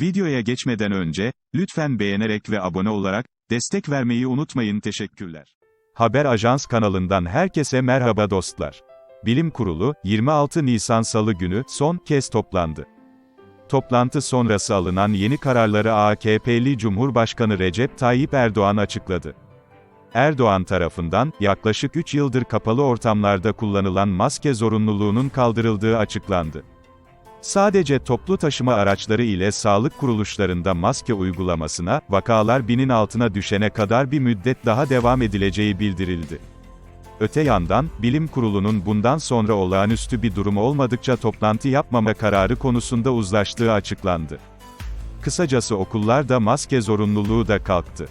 Videoya geçmeden önce, lütfen beğenerek ve abone olarak, destek vermeyi unutmayın teşekkürler. Haber Ajans kanalından herkese merhaba dostlar. Bilim Kurulu, 26 Nisan Salı günü, son kez toplandı. Toplantı sonrası alınan yeni kararları AKP'li Cumhurbaşkanı Recep Tayyip Erdoğan açıkladı. Erdoğan tarafından, yaklaşık 3 yıldır kapalı ortamlarda kullanılan maske zorunluluğunun kaldırıldığı açıklandı. Sadece toplu taşıma araçları ile sağlık kuruluşlarında maske uygulamasına, vakalar binin altına düşene kadar bir müddet daha devam edileceği bildirildi. Öte yandan, Bilim Kurulu'nun bundan sonra olağanüstü bir durum olmadıkça toplantı yapmama kararı konusunda uzlaştığı açıklandı. Kısacası okullarda maske zorunluluğu da kalktı.